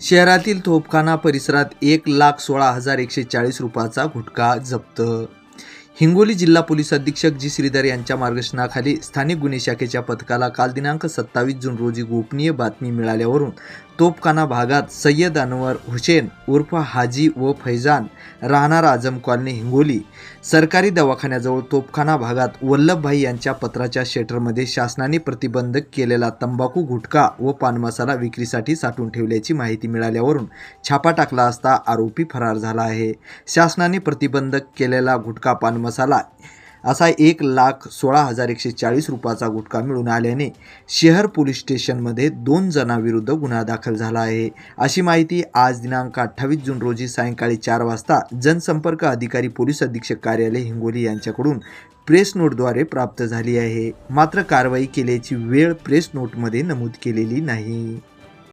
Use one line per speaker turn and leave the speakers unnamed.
शहरातील तोफखाना परिसरात एक लाख सोळा हजार एकशे चाळीस रुपयाचा गुटखा जप्त हिंगोली जिल्हा पोलीस अधीक्षक जी श्रीधर यांच्या मार्गदर्शनाखाली स्थानिक गुन्हे शाखेच्या पथकाला काल दिनांक सत्तावीस जून रोजी गोपनीय बातमी मिळाल्यावरून तोपखाना भागात सय्यद अनवर हुसेन उर्फ हाजी व फैजान राहणार आजम कॉलनी हिंगोली. सरकारी दवाखान्याजवळ तोपखाना भागात वल्लभभाई यांच्या पत्राच्या शेटरमध्ये शासनाने प्रतिबंधक केलेला तंबाखू गुटखा व पानमसाला विक्रीसाठी साठवून ठेवल्याची माहिती मिळाल्यावरून छापा टाकला असता आरोपी फरार झाला आहे. शासनाने प्रतिबंधक केलेला गुटखा पान मसाला. असा एक लाख सोळा हजार एकशे चाळीस रुपयाचा गुटखा मिळून आल्याने शहर पोलीस स्टेशनमध्ये दोन जणांविरुद्ध गुन्हा दाखल झाला आहे. अशी माहिती आज दिनांक अठ्ठावीस जून रोजी सायंकाळी चार वाजता जनसंपर्क अधिकारी पोलीस अधीक्षक कार्यालय हिंगोली यांच्याकडून प्रेस नोटद्वारे प्राप्त झाली आहे. मात्र कारवाई केल्याची वेळ प्रेस नोटमध्ये नमूद केलेली नाही.